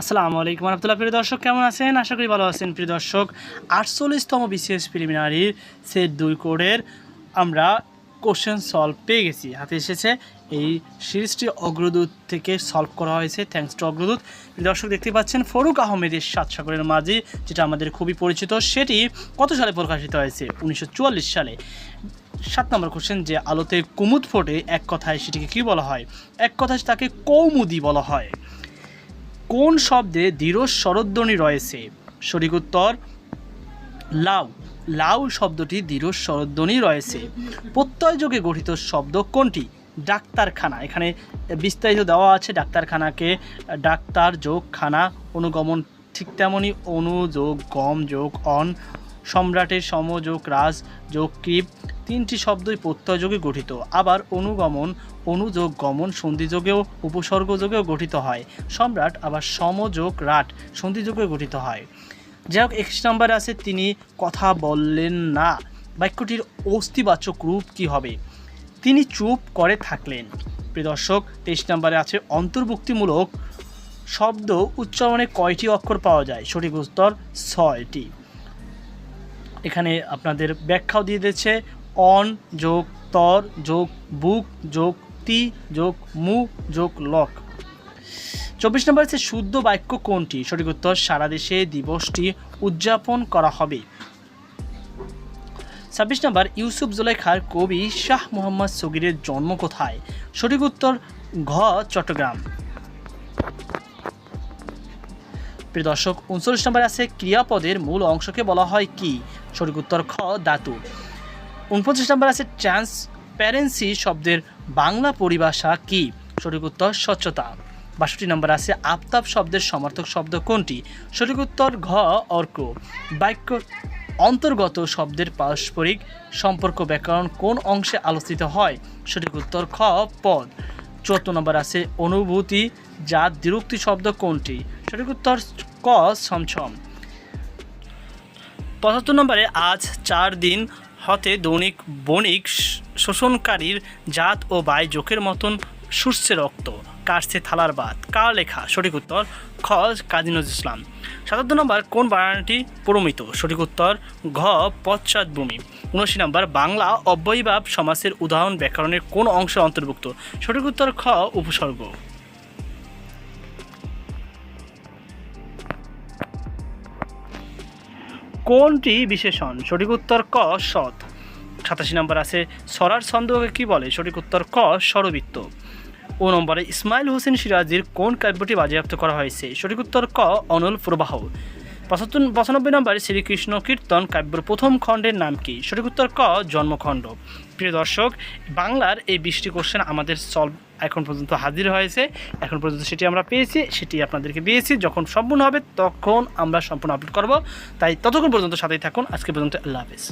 আসসালামু আলাইকুম রহমতুল্লাহ। প্রিয় দর্শক, কেমন আছেন? আশা করি ভালো আছেন। প্রিয় দর্শক, আটচল্লিশতম বিসিএস প্রিলিমিনারির সেট দুই কোডের আমরা কোশ্চেন সলভ পেয়ে গেছি। হাতে এসেছে এই সিরিজটি অগ্রদূত থেকে সলভ করা হয়েছে। Thanks to Agradoot. দর্শক, দেখতে পাচ্ছেন ফরুক আহমেদের সাত সাগরের মাঝি, যেটা আমাদের খুবই পরিচিত। সেটি কত সালে প্রকাশিত হয়েছে? উনিশশো চুয়াল্লিশ সালে। সাত নম্বর কোশ্চেন যে আলোতে কুমুদ ফোটে, এক কথায় সেটিকে কী বলা হয়? এক কথায় তাকে কৌমুদি বলা হয়। কোন শব্দে দৃঢ় স্বরধ্বনি রয়েছে? সঠিক উত্তর, লাউ। লাউ শব্দটি দৃঢ় স্বরধ্বনি রয়েছে। প্রত্যয় যোগে গঠিত শব্দ কোনটি? ডাক্তারখানা। এখানে বিস্তারিত দেওয়া আছে, ডাক্তারখানাকে ডাক্তার যোগ খানা অনুগমন ঠিক তেমনই অনু যোগ গম যোগ, অন সম্রাটের সমযোগ, রাজ, যোগ, কৃপ, তিনটি শব্দই প্রত্যয়যোগে গঠিত। আবার অনুগমন, অনুযোগ, গমন, সন্ধিযোগেও, উপসর্গযোগেও গঠিত হয়। সম্রাট আবার সমযোগ, রাট সন্ধিযোগে গঠিত হয়। যাই হোক একত্রিশ নম্বরে আছে, তিনি কথা বললেন না। বাক্যটির অস্তিবাচক রূপ কি হবে? তিনি চুপ করে থাকলেন। প্রিয় দর্শক, তেইশ নম্বরে আছে, অন্তর্ভুক্তিমূলক শব্দ উচ্চারণে কয়টি অক্ষর পাওয়া যায়? সঠিক উত্তর, ছয়টি। এখানে আপনাদের ব্যাখ্যাও দিয়ে দিয়েছে। অন যোগ তর যোগ বুক যোগ তি যোগ মু যোগ লক। চব্বিশ নম্বর আছে শুদ্ধ বাক্য কোনটি? সঠিক উত্তর, সারা দেশে দিবসটি উদযাপন করা হবে। ছাব্বিশ নম্বর, ইউসুফ জুলেখার কবি শাহ মোহাম্মদ সগিরের জন্ম কোথায়? সঠিক উত্তর, ঘ, চট্টগ্রাম। প্রিয় দর্শক, উনচল্লিশ নম্বর আছে, ক্রিয়াপদের মূল অংশকে বলা হয় কি? সঠিক উত্তর খ, ধাতু। উনপঞ্চাশ নম্বর আছে ট্রান্সপ্যারেন্সি শব্দের বাংলা পরিভাষা কি? সঠিক উত্তর, স্বচ্ছতা। বাষট্টি নম্বর আছে আফতাব শব্দের সমর্থক শব্দ কোনটি? সঠিক উত্তর, ঘ, অর্ক। বাক্য অন্তর্গত শব্দের পারস্পরিক সম্পর্ক ব্যাকরণ কোন অংশে আলোচিত হয়? সঠিক উত্তর, খ, পদ। চুয়াত্তর নম্বর আছে অনুভূতি যা দ্বিরুক্তি শব্দ কোনটি? সঠিক উত্তর, ক, ছমছম। পঁচাত্তর নম্বরে আজ চার দিন হতে দৈনিক বণিক শোষণকারীর জাত ও বাই জোকের মতন সুরছে রক্ত কাটছে থালার বাদ কার লেখা? সঠিক উত্তর, খ, কাজী নজরুল ইসলাম। সাতাত্তর নম্বর, কোন বানানটি প্রমিত? সঠিক উত্তর, ঘ পশ্চাৎভূমি উনআশি নম্বর, বাংলা অব্যয়ীভাব সমাসের উদাহরণ ব্যাকরণের কোন অংশে অন্তর্ভুক্ত? সঠিক উত্তর, খ, উপসর্গ। কোনটি বিশেষণ? সঠিক উত্তর ক, সৎ। সাতাশি নম্বর আছে, সরার ছন্দকে কি বলে? সঠিক উত্তর ক স্বরবৃত্ত ও নম্বরে, ইসমাইল হোসেন সিরাজির কোন কাব্যটি বাজেয়াপ্ত করা হয়েছে? সঠিক উত্তর ক, অনল প্রবাহ। পঁচাত্তর পঁচানব্বই নম্বরে শ্রীকৃষ্ণ কীর্তন কাব্যের প্রথম খণ্ডের নাম কি? সঠিক উত্তর ক, জন্মখণ্ড। প্রিয় দর্শক, বাংলার এই বৃষ্টি কোশ্চেন আমাদের সলভ এখন পর্যন্ত হাজির হয়েছে। এখন পর্যন্ত সেটি আমরা পেয়েছি, সেটি আপনাদেরকে দিয়েছি। যখন সম্পূর্ণ হবে, তখন আমরা সম্পূর্ণ আপলোড করব। তাই ততক্ষণ পর্যন্ত সাথেই থাকুন। আজকে পর্যন্ত আল্লাহ হাফিজ।